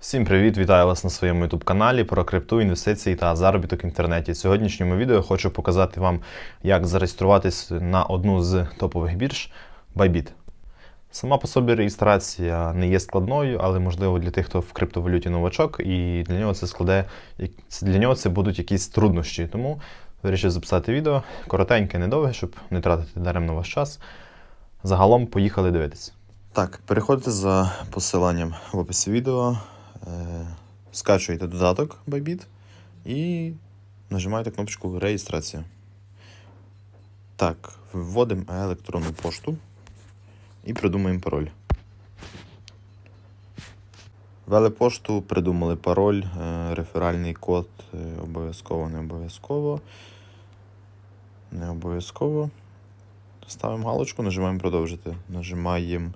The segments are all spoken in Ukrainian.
Всім привіт! Вітаю вас на своєму youtube каналі про крипту, інвестиції та заробіток в інтернеті. В сьогоднішньому відео хочу показати вам, як зареєструватись на одну з топових бірж Bybit. Сама по собі реєстрація не є складною, але можливо для тих, хто в криптовалюті новачок, і для нього це складе для нього це будуть якісь труднощі. Тому вирішив записати відео коротеньке, недовге, щоб не тратити даремно ваш час. Загалом поїхали дивитися. Так, переходите за посиланням в описі відео, скачуєте додаток Bybit і нажимаєте кнопочку реєстрація. Так, вводимо електронну пошту і придумаємо пароль. Ввели пошту, придумали пароль, е, реферальний код е, обов'язково, не обов'язково. Не обов'язково. Ставимо галочку, нажимаємо продовжити. Нажимаємо.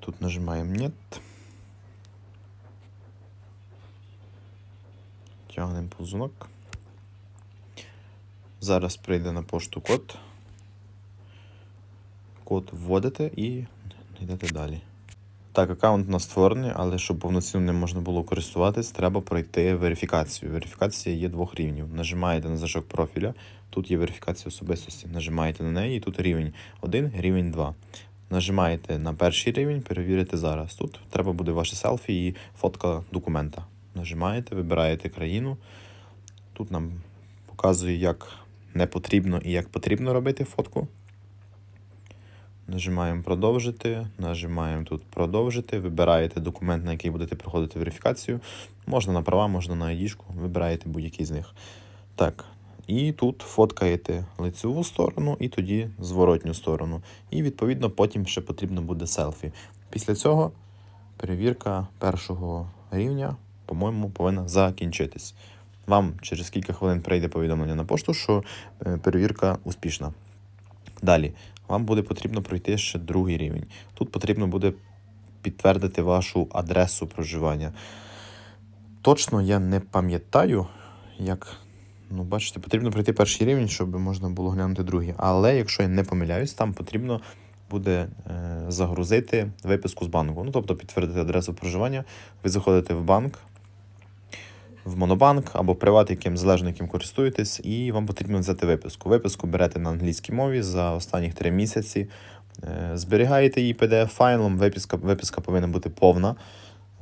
Тут нажимаємо Нет. Тягнемо ползунок. Зараз прийде на пошту код. Код вводите і йдете далі. Так, аккаунт у нас створений, але щоб повноцінно не можна було користуватись, треба пройти верифікацію. Верифікація є двох рівнів. Нажимаєте на значок профіля, тут є верифікація особистості. Нажимаєте на неї, і тут рівень 1, рівень 2. Нажимаєте на перший рівень, перевірите зараз. Тут треба буде ваше селфі і фотка документа. Нажимаєте, вибираєте країну. Тут нам показує, як не потрібно і як потрібно робити фотку. Нажимаємо продовжити, нажимаємо тут продовжити, вибираєте документ, на який будете проходити верифікацію. Можна на права, можна на ID, вибираєте будь-який з них. Так. І тут фоткаєте лицеву сторону і тоді зворотню сторону. І відповідно потім ще потрібно буде селфі. Після цього перевірка першого рівня, по-моєму, повинна закінчитись. Вам через кілька хвилин прийде повідомлення на пошту, що е, перевірка успішна. Далі, вам буде потрібно пройти ще другий рівень. Тут потрібно буде підтвердити вашу адресу проживання. Точно я не пам'ятаю, як. Ну, бачите, потрібно пройти перший рівень, щоб можна було глянути другий. Але якщо я не помиляюсь, там потрібно буде е, загрузити виписку з банку. Ну, тобто підтвердити адресу проживання. Ви заходите в банк, в Монобанк або приват, яким залежно яким користуєтесь, і вам потрібно взяти виписку. Виписку берете на англійській мові за останні три місяці. Е, Зберігаєте її pdf файлом, виписка, виписка повинна бути повна,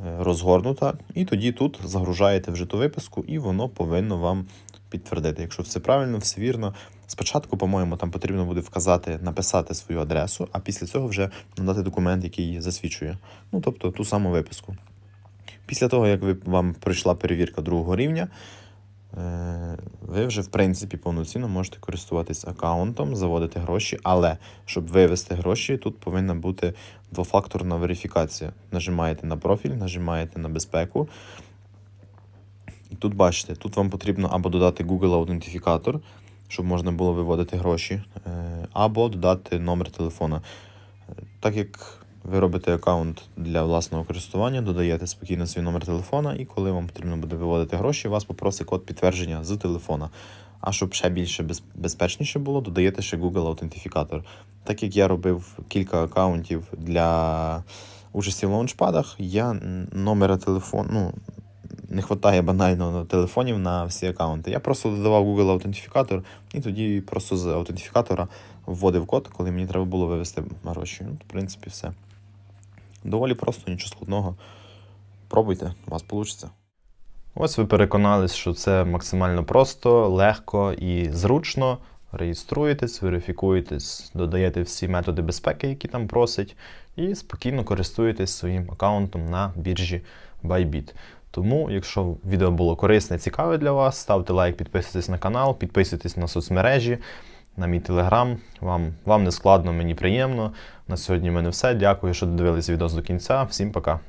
е, розгорнута. І тоді тут загружаєте вже ту виписку, і воно повинно вам підтвердити. Якщо все правильно, все вірно. Спочатку, по-моєму, там потрібно буде вказати, написати свою адресу, а після цього вже надати документ, який засвідчує. Ну, тобто ту саму виписку. Після того, як ви, вам пройшла перевірка другого рівня, е, ви вже, в принципі, повноцінно можете користуватись аккаунтом, заводити гроші, але щоб вивести гроші, тут повинна бути двофакторна верифікація. Нажимаєте на профіль, нажимаєте на безпеку. І тут бачите, тут вам потрібно або додати Google аутентифікатор, щоб можна було виводити гроші, е, або додати номер телефона. Е, Так як ви робите аккаунт для власного користування, додаєте спокійно свій номер телефона, і коли вам потрібно буде виводити гроші, вас попросить код підтвердження з телефона. А щоб ще більше без- безпечніше було, додаєте ще Google аутентифікатор. Так як я робив кілька аккаунтів для участі в лаунчпадах, я номера телефону. Ну, не вистачає банально телефонів на всі аккаунти. Я просто додавав Google аутентифікатор і тоді просто з аутентифікатора вводив код, коли мені треба було вивести гроші. Ну, в принципі, все. Доволі просто, нічого складного. Пробуйте, у вас вийде. Ось ви переконались, що це максимально просто, легко і зручно. Реєструєтесь, верифікуєтесь, додаєте всі методи безпеки, які там просять, і спокійно користуєтесь своїм аккаунтом на біржі Bybit. Тому, якщо відео було корисне, цікаве для вас, ставте лайк, підписуйтесь на канал, підписуйтесь на соцмережі, на мій телеграм. Вам, вам не складно, мені приємно. На сьогодні в мене все. Дякую, що додивились відео до кінця. Всім пока.